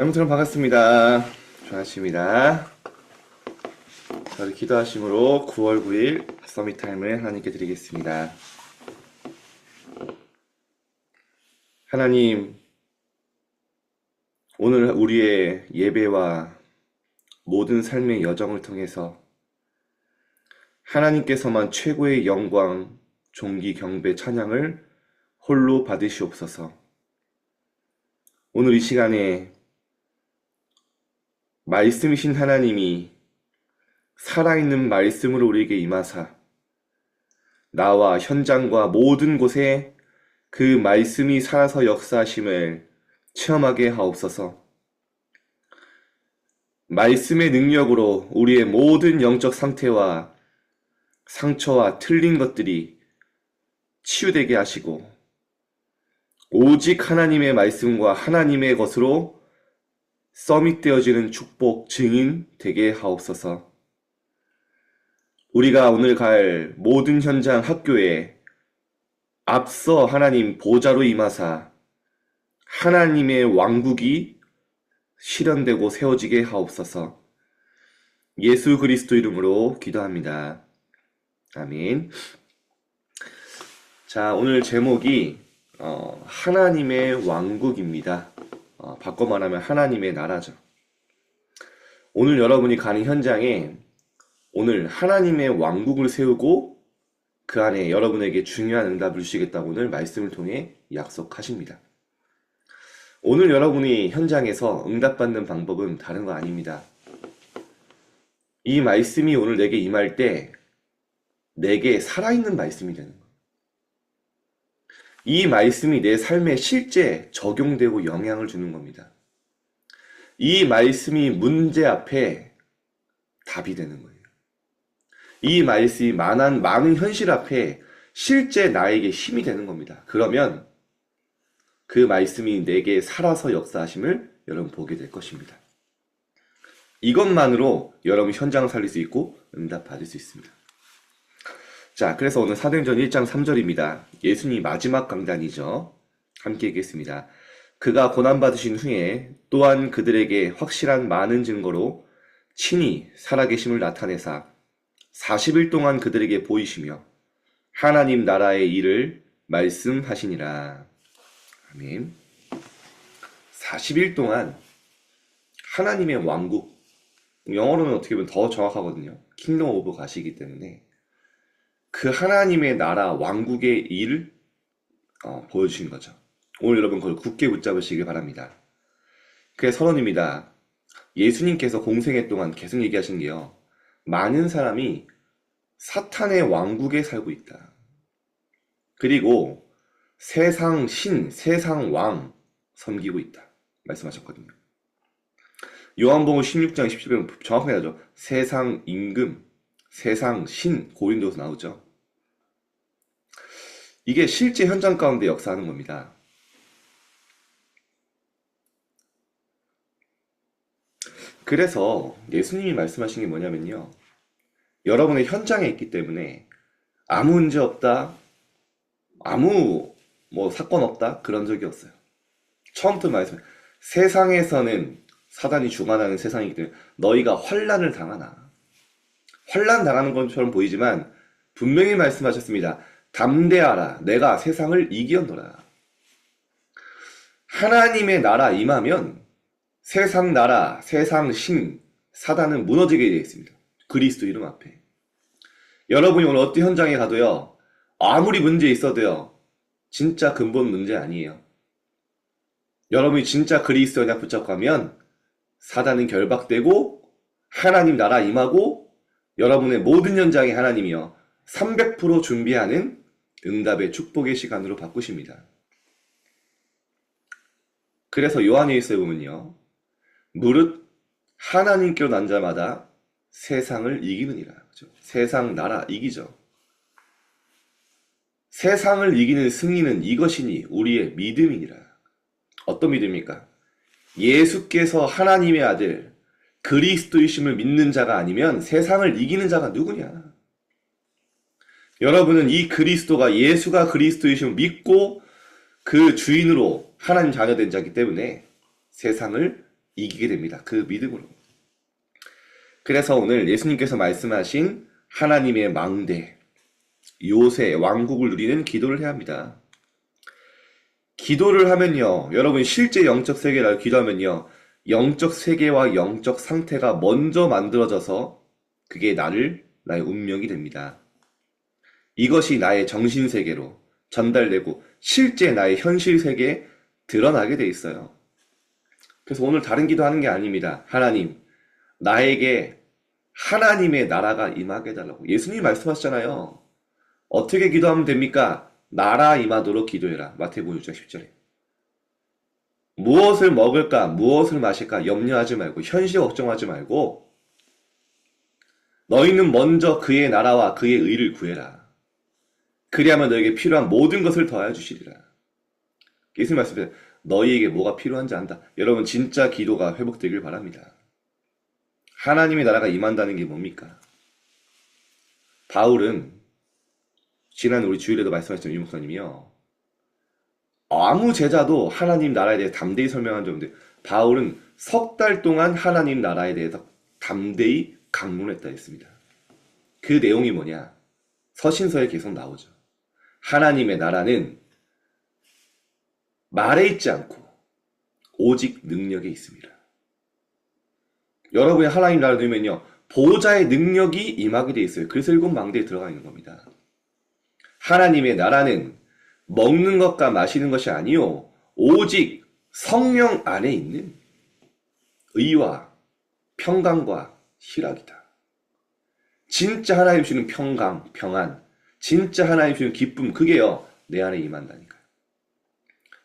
아무튼 반갑습니다. 조아씨입니다. 저를 기도하심으로 9월 9일 서밋 타임을 하나님께 드리겠습니다. 하나님, 오늘 우리의 예배와 모든 삶의 여정을 통해서 하나님께서만 최고의 영광, 존귀, 경배, 찬양을 홀로 받으시옵소서. 오늘 이 시간에 말씀이신 하나님이 살아있는 말씀으로 우리에게 임하사 나와 현장과 모든 곳에 그 말씀이 살아서 역사하심을 체험하게 하옵소서. 말씀의 능력으로 우리의 모든 영적 상태와 상처와 틀린 것들이 치유되게 하시고 오직 하나님의 말씀과 하나님의 것으로 서밋되어지는 축복 증인 되게 하옵소서. 우리가 오늘 갈 모든 현장 학교에 앞서 하나님 보좌로 임하사 하나님의 왕국이 실현되고 세워지게 하옵소서. 예수 그리스도 이름으로 기도합니다. 아멘. 자, 오늘 제목이 어, 하나님의 왕국입니다. 어, 바꿔 말하면 하나님의 나라죠. 오늘 여러분이 가는 현장에 오늘 하나님의 왕국을 세우고 그 안에 여러분에게 중요한 응답을 주시겠다고 오늘 말씀을 통해 약속하십니다. 오늘 여러분이 현장에서 응답받는 방법은 다른 거 아닙니다. 이 말씀이 오늘 내게 임할 때 내게 살아있는 말씀이 되는 거예요. 이 말씀이 내 삶에 실제 적용되고 영향을 주는 겁니다. 이 말씀이 문제 앞에 답이 되는 거예요. 이 말씀이 많은, 많은 현실 앞에 실제 나에게 힘이 되는 겁니다. 그러면 그 말씀이 내게 살아서 역사하심을 여러분 보게 될 것입니다. 이것만으로 여러분 현장을 살릴 수 있고 응답 받을 수 있습니다. 자, 그래서 오늘 사도행전 1장 3절입니다. 예수님 마지막 강단이죠. 함께 읽겠습니다. 그가 고난받으신 후에 또한 그들에게 확실한 많은 증거로 친히 살아계심을 나타내사 40일 동안 그들에게 보이시며 하나님 나라의 일을 말씀하시니라. 아멘. 40일 동안 하나님의 왕국, 영어로는 어떻게 보면 더 정확하거든요. 킹덤 오브 가시기 때문에 그 하나님의 나라 왕국의 일을 어, 보여주신 거죠. 오늘 여러분 그걸 굳게 붙잡으시길 바랍니다. 그의 선언입니다. 예수님께서 공생애 동안 계속 얘기하신 게요. 많은 사람이 사탄의 왕국에 살고 있다. 그리고 세상 신, 세상 왕 섬기고 있다. 말씀하셨거든요. 요한복음 16장 17절은 정확하게 하죠. 세상 임금, 세상 신, 고린도에서 나오죠. 이게 실제 현장 가운데 역사하는 겁니다. 그래서 예수님이 말씀하신 게 뭐냐면요. 여러분의 현장에 있기 때문에 아무 문제 없다, 아무 뭐 사건 없다 그런 적이 없어요. 처음부터 말씀 세상에서는 사단이 주관하는 세상이기 때문에 너희가 환란을 당하나 환란 당하는 것처럼 보이지만 분명히 말씀하셨습니다. 담대하라 내가 세상을 이기었노라. 하나님의 나라 임하면 세상 나라, 세상 신, 사단은 무너지게 되어 있습니다. 그리스도 이름 앞에. 여러분이 오늘 어떤 현장에 가도요, 아무리 문제 있어도요, 진짜 근본 문제 아니에요. 여러분이 진짜 그리스도 연약 붙잡고 하면 사단은 결박되고 하나님 나라 임하고 여러분의 모든 현장에 하나님이요 300% 준비하는 응답의 축복의 시간으로 바꾸십니다. 그래서 요한일서에 보면요. 무릇 하나님께로 난 자마다 세상을 이기느니라. 그죠? 세상 나라 이기죠. 세상을 이기는 승리는 이것이니 우리의 믿음이니라. 어떤 믿음입니까? 예수께서 하나님의 아들 그리스도이심을 믿는 자가 아니면 세상을 이기는 자가 누구냐? 여러분은 이 그리스도가 예수가 그리스도이심을 믿고 그 주인으로 하나님 자녀 된 자이기 때문에 세상을 이기게 됩니다. 그 믿음으로. 그래서 오늘 예수님께서 말씀하신 하나님의 망대, 요새, 왕국을 누리는 기도를 해야 합니다. 기도를 하면요, 여러분 실제 영적 세계를 기도하면요, 영적 세계와 영적 상태가 먼저 만들어져서 그게 나를, 나의 운명이 됩니다. 이것이 나의 정신 세계로 전달되고 실제 나의 현실 세계에 드러나게 돼 있어요. 그래서 오늘 다른 기도하는 게 아닙니다. 하나님, 나에게 하나님의 나라가 임하게 해달라고. 예수님이 말씀하셨잖아요. 어떻게 기도하면 됩니까? 나라 임하도록 기도해라. 마태복음 6장 10절에. 무엇을 먹을까, 무엇을 마실까 염려하지 말고, 현실 걱정하지 말고, 너희는 먼저 그의 나라와 그의 의를 구해라. 그리하면 너에게 필요한 모든 것을 더하여 주시리라. 예수님 말씀에 너희에게 뭐가 필요한지 안다. 여러분 진짜 기도가 회복되길 바랍니다. 하나님의 나라가 임한다는 게 뭡니까? 바울은 지난 우리 주일에도 말씀하셨던 유 목사님이요. 아무 제자도 하나님 나라에 대해 담대히 설명한 적 없는데 바울은 석 달 동안 하나님 나라에 대해서 담대히 강론했다 했습니다. 그 내용이 뭐냐? 서신서에 계속 나오죠. 하나님의 나라는 말에 있지 않고 오직 능력에 있습니다. 여러분이 하나님 나라를 누리면요. 보호자의 능력이 임하게 돼 있어요. 그래서 일곱 망대에 들어가 있는 겁니다. 하나님의 나라는 먹는 것과 마시는 것이 아니요. 오직 성령 안에 있는 의와 평강과 희락이다. 진짜 하나님 주는 평강, 평안, 진짜 하나님 주는 기쁨, 그게요, 내 안에 임한다니까요.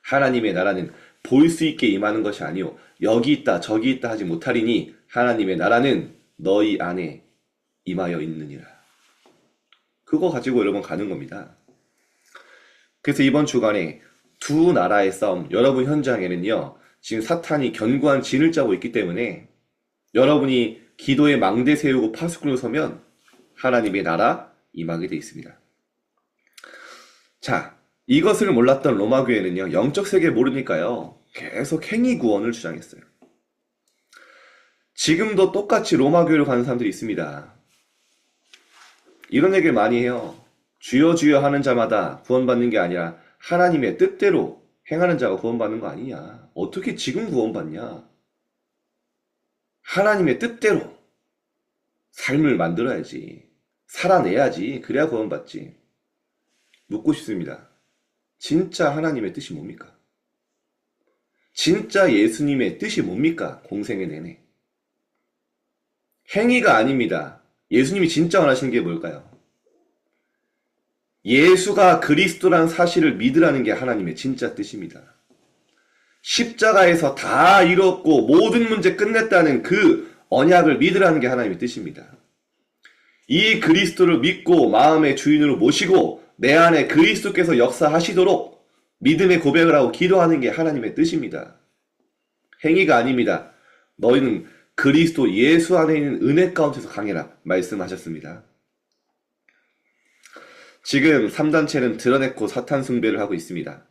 하나님의 나라는 볼수 있게 임하는 것이 아니요 여기 있다, 저기 있다 하지 못하리니 하나님의 나라는 너희 안에 임하여 있느니라. 그거 가지고 여러분 가는 겁니다. 그래서 이번 주간에 두 나라의 싸움, 여러분 현장에는요, 지금 사탄이 견고한 진을 짜고 있기 때문에 여러분이 기도에 망대 세우고 파수꾼을 서면 하나님의 나라 임하게 돼 있습니다. 자, 이것을 몰랐던 로마 교회는요, 영적 세계 모르니까요, 계속 행위 구원을 주장했어요. 지금도 똑같이 로마 교회로 가는 사람들이 있습니다. 이런 얘기를 많이 해요. 주여 주여 하는 자마다 구원받는 게 아니라 하나님의 뜻대로 행하는 자가 구원받는 거 아니냐. 어떻게 지금 구원받냐? 하나님의 뜻대로 삶을 만들어야지. 살아내야지. 그래야 구원받지. 묻고 싶습니다. 진짜 하나님의 뜻이 뭡니까? 진짜 예수님의 뜻이 뭡니까? 공생의 내내. 행위가 아닙니다. 예수님이 진짜 원하시는 게 뭘까요? 예수가 그리스도란 사실을 믿으라는 게 하나님의 진짜 뜻입니다. 십자가에서 다 이뤘고 모든 문제 끝냈다는 그 언약을 믿으라는 게 하나님의 뜻입니다. 이 그리스도를 믿고 마음의 주인으로 모시고 내 안에 그리스도께서 역사하시도록 믿음의 고백을 하고 기도하는 게 하나님의 뜻입니다. 행위가 아닙니다. 너희는 그리스도 예수 안에 있는 은혜 가운데서 강해라 말씀하셨습니다. 지금 3단체는 드러냈고 사탄 숭배를 하고 있습니다.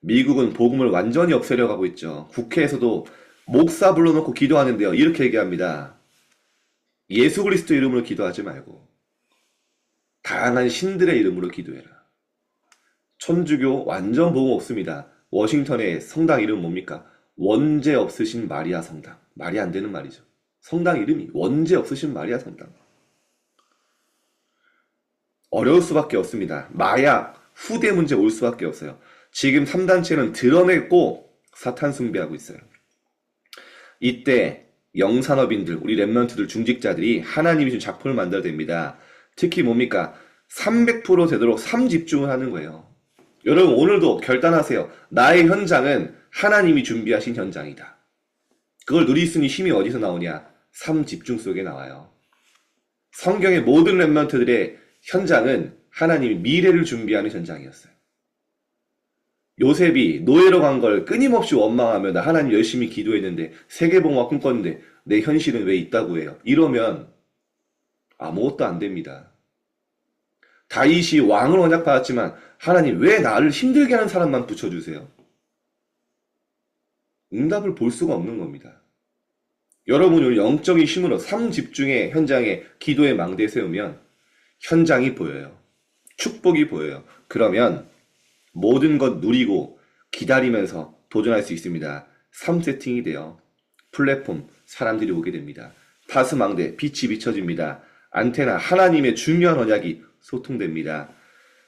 미국은 복음을 완전히 없애려 가고 있죠. 국회에서도 목사 불러놓고 기도하는데요. 이렇게 얘기합니다. 예수 그리스도 이름으로 기도하지 말고 다양한 신들의 이름으로 기도해라. 천주교 완전 복음 없습니다. 워싱턴의 성당 이름 뭡니까? 원죄 없으신 마리아 성당. 말이 안 되는 말이죠. 성당 이름이 원죄 없으신 마리아 성당. 어려울 수밖에 없습니다. 마약, 후대 문제 올 수밖에 없어요. 지금 3단체는 드러냈고 사탄 숭배하고 있어요. 이때 영산업인들, 우리 랩런트들, 중직자들이 하나님이 준 작품을 만들어야 됩니다. 특히 뭡니까? 300% 되도록 3집중을 하는 거예요. 여러분 오늘도 결단하세요. 나의 현장은 하나님이 준비하신 현장이다. 그걸 있는 힘이 어디서 나오냐? 3집중 속에 나와요. 성경의 모든 랩런트들의 현장은 하나님이 미래를 준비하는 현장이었어요. 요셉이 노예로 간 걸 끊임없이 원망하며 나 하나님 열심히 기도했는데 세계봉화 꿈꿨는데 내 현실은 왜 있다고 해요. 이러면 아무것도 안 됩니다. 다윗이 왕을 언약받았지만 하나님 왜 나를 힘들게 하는 사람만 붙여주세요. 응답을 볼 수가 없는 겁니다. 여러분이 오늘 영적인 힘으로 삶 집중의 현장에 기도의 망대 세우면 현장이 보여요. 축복이 보여요. 그러면 모든 것 누리고 기다리면서 도전할 수 있습니다. 3세팅이 돼요. 플랫폼, 사람들이 오게 됩니다. 파스망대, 빛이 비춰집니다. 안테나, 하나님의 중요한 언약이 소통됩니다.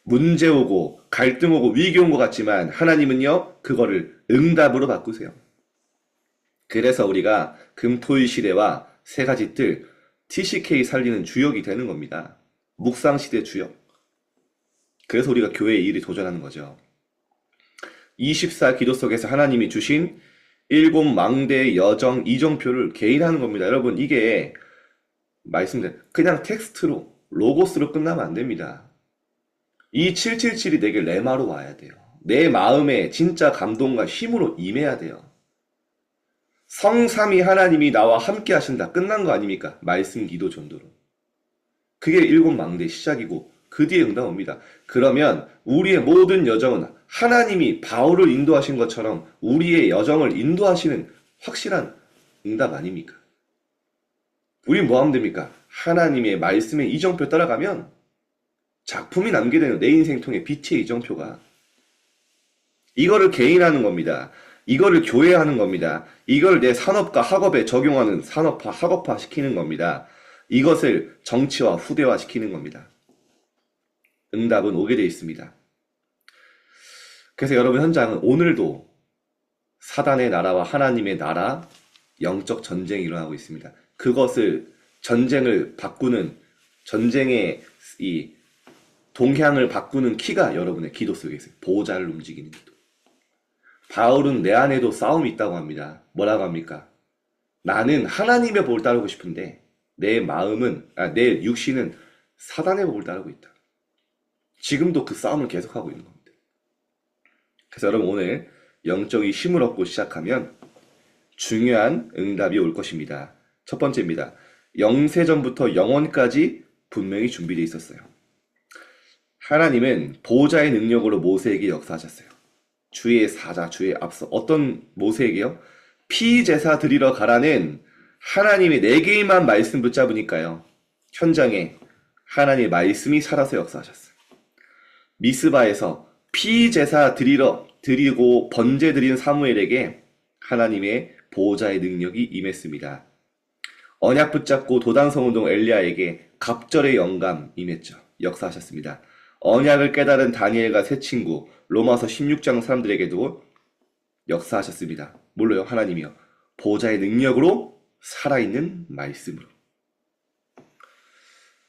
문제 오고, 갈등 오고, 위기 온 것 같지만, 하나님은요, 그거를 응답으로 바꾸세요. 그래서 우리가 금토일 시대와 세 가지 뜰, TCK 살리는 주역이 되는 겁니다. 묵상 시대 주역. 그래서 우리가 교회의 일에 도전하는 거죠. 24 기도 속에서 하나님이 주신 일곱 망대의 여정, 이정표를 개인하는 겁니다. 여러분, 이게 말씀드린 그냥 텍스트로, 로고스로 끝나면 안 됩니다. 이 777이 내게 레마로 와야 돼요. 내 마음에 진짜 감동과 힘으로 임해야 돼요. 성삼이 하나님이 나와 함께 하신다. 끝난 거 아닙니까? 말씀, 기도, 전도로. 그게 일곱 망대의 시작이고 그 뒤에 응답 옵니다. 그러면 우리의 모든 여정은 하나님이 바울을 인도하신 것처럼 우리의 여정을 인도하시는 확실한 응답 아닙니까? 우리 뭐 하면 됩니까? 하나님의 말씀의 이정표 따라가면 작품이 남게 되는 내 인생 통해 빛의 이정표가 이거를 개인하는 겁니다. 이거를 교회하는 겁니다. 이걸 내 산업과 학업에 적용하는 산업화, 학업화 시키는 겁니다. 이것을 정치화, 후대화 시키는 겁니다. 응답은 오게 되어 있습니다. 그래서 여러분 현장은 오늘도 사단의 나라와 하나님의 나라 영적 전쟁이 일어나고 있습니다. 그것을 전쟁을 바꾸는 전쟁의 이 동향을 바꾸는 키가 여러분의 기도 속에 있어요. 보호자를 움직이는 기도. 바울은 내 안에도 싸움이 있다고 합니다. 뭐라고 합니까? 나는 하나님의 복을 따르고 싶은데 내 마음은 아, 내 육신은 사단의 복을 따르고 있다. 지금도 그 싸움을 계속하고 있는 겁니다. 그래서 여러분 오늘 영적인 힘을 얻고 시작하면 중요한 응답이 올 것입니다. 첫 번째입니다. 영세전부터 영원까지 분명히 준비되어 있었어요. 하나님은 보호자의 능력으로 모세에게 역사하셨어요. 주의 사자, 주의 앞서 어떤 모세에게요? 피제사 드리러 가라는 하나님의 네 개의만 말씀 붙잡으니까요. 현장에 하나님의 말씀이 살아서 역사하셨어요. 미스바에서 피제사 드리러 드리고 번제 드린 사무엘에게 하나님의 보호자의 능력이 임했습니다. 언약 붙잡고 도단성 운동 엘리야에게 갑절의 영감 임했죠. 역사하셨습니다. 언약을 깨달은 다니엘과 세 친구 로마서 16장 사람들에게도 역사하셨습니다. 뭘로요? 하나님이요. 보호자의 능력으로 살아있는 말씀으로.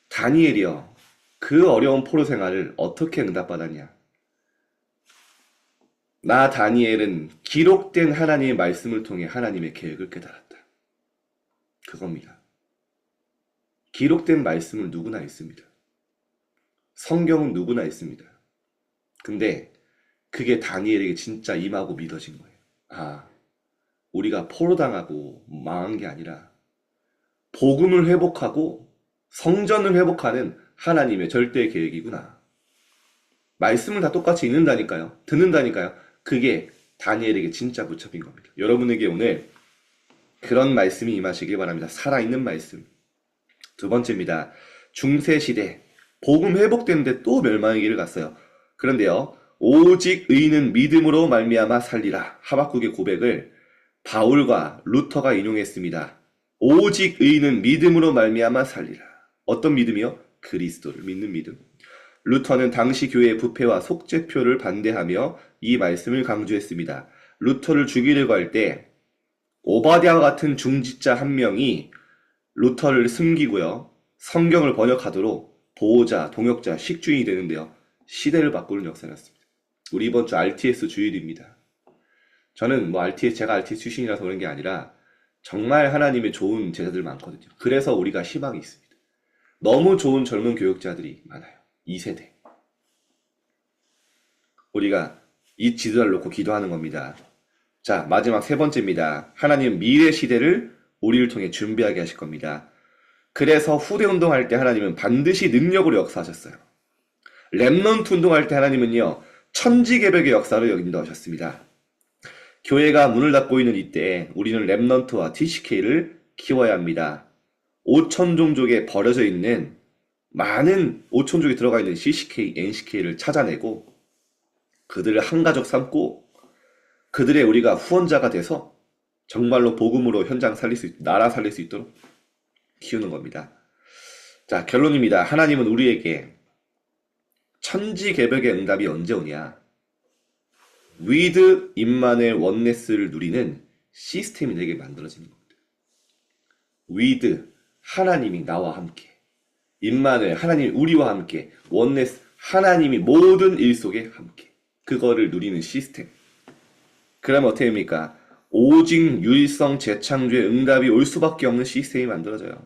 다니엘이요. 그 어려운 포로 생활을 어떻게 응답받았냐? 나 다니엘은 기록된 하나님의 말씀을 통해 하나님의 계획을 깨달았다. 그겁니다. 기록된 말씀은 누구나 있습니다. 성경은 누구나 있습니다. 근데 그게 다니엘에게 진짜 임하고 믿어진 거예요. 아, 우리가 포로당하고 망한 게 아니라 복음을 회복하고 성전을 회복하는 하나님의 절대 계획이구나. 말씀을 다 똑같이 읽는다니까요. 듣는다니까요. 그게 다니엘에게 진짜 붙잡힌 겁니다. 여러분에게 오늘 그런 말씀이 임하시길 바랍니다. 살아있는 말씀. 두 번째입니다. 중세시대 복음 회복되는데 또 멸망의 길을 갔어요. 그런데요. 오직 의는 믿음으로 말미암아 살리라. 하박국의 고백을 바울과 루터가 인용했습니다. 오직 의는 믿음으로 말미암아 살리라. 어떤 믿음이요? 그리스도를 믿는 믿음. 루터는 당시 교회의 부패와 속죄표를 반대하며 이 말씀을 강조했습니다. 루터를 죽이려고 할 때 오바댜와 같은 중지자 한 명이 루터를 숨기고요. 성경을 번역하도록 보호자, 동역자, 식주인이 되는데요. 시대를 바꾸는 역사였습니다. 우리 이번 주 RTS 주일입니다. 저는 뭐 RTS, 제가 RTS 출신이라서 그런 게 아니라 정말 하나님의 좋은 제자들 많거든요. 그래서 우리가 희망이 있습니다. 너무 좋은 젊은 교육자들이 많아요. 2세대. 우리가 이 지도를 놓고 기도하는 겁니다. 자, 마지막 세 번째입니다. 하나님 미래 시대를 우리를 통해 준비하게 하실 겁니다. 그래서 후대 운동할 때 하나님은 반드시 능력으로 역사하셨어요. 랩넌트 운동할 때 하나님은요, 천지개벽의 역사를 인도하셨습니다. 교회가 문을 닫고 있는 이때 우리는 랩넌트와 TCK를 키워야 합니다. 오천 종족에 버려져 있는 많은 오천족이 들어가 있는 CCK, NCK를 찾아내고 그들을 한 가족 삼고 그들의 우리가 후원자가 돼서 정말로 복음으로 현장 살릴 수 있, 나라 살릴 수 있도록 키우는 겁니다. 자, 결론입니다. 하나님은 우리에게 천지 개벽의 응답이 언제 오냐? 위드 임만의 원네스를 누리는 시스템이 내게 만들어지는 겁니다. 위드 하나님이 나와 함께 임만을 하나님 우리와 함께 원네스 하나님이 모든 일 속에 함께 그거를 누리는 시스템. 그러면 어떻게 됩니까? 오직 유일성 재창조의 응답이 올 수밖에 없는 시스템이 만들어져요.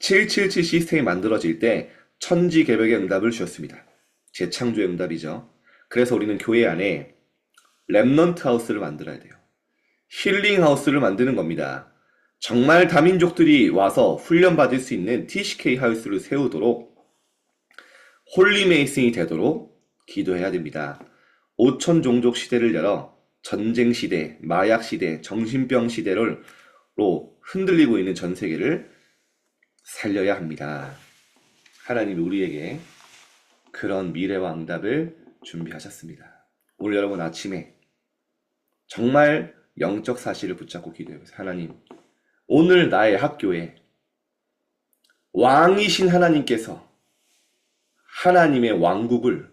777 시스템이 만들어질 때 천지 개벽의 응답을 주었습니다. 재창조의 응답이죠. 그래서 우리는 교회 안에 랩넌트 하우스를 만들어야 돼요. 힐링 하우스를 만드는 겁니다. 정말 다민족들이 와서 훈련받을 수 있는 TCK 하우스를 세우도록 홀리메이슨이 되도록 기도해야 됩니다. 5천 종족 시대를 열어 전쟁 시대, 마약 시대, 정신병 시대로 흔들리고 있는 전 세계를 살려야 합니다. 하나님이 우리에게 그런 미래와 응답을 준비하셨습니다. 오늘 여러분 아침에 정말 영적 사실을 붙잡고 기도해보세요. 하나님, 오늘 나의 학교에 왕이신 하나님께서 하나님의 왕국을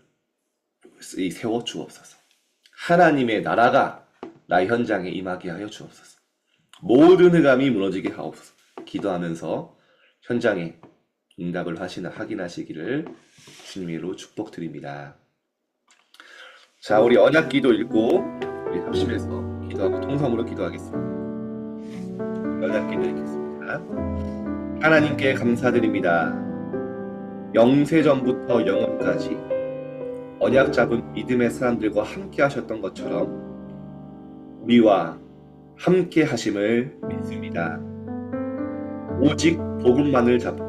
세워 주옵소서. 하나님의 나라가 나의 현장에 임하게 하여 주옵소서. 모든 흑암이 무너지게 하옵소서. 기도하면서 현장에 응답을 하시나 확인하시기를 주님으로 축복드립니다. 자, 우리 언약 기도 읽고 우리 합심해서 기도하고 통성으로 기도하겠습니다. 언약 기도 읽겠습니다. 하나님께 감사드립니다. 영세 전부터 영원까지 언약 잡은 믿음의 사람들과 함께 하셨던 것처럼 우리와 함께 하심을 믿습니다. 오직 복음만을 잡고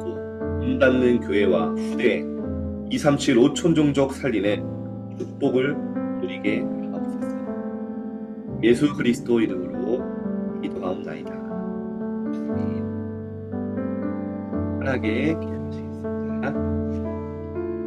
문 닫는 교회와 후대 237 5천 종족 살리는 축복을 누리게 하옵소서. 예수 그리스도 이름으로 기도하옵나이다. 아멘. 편하게 기도하시겠습니다.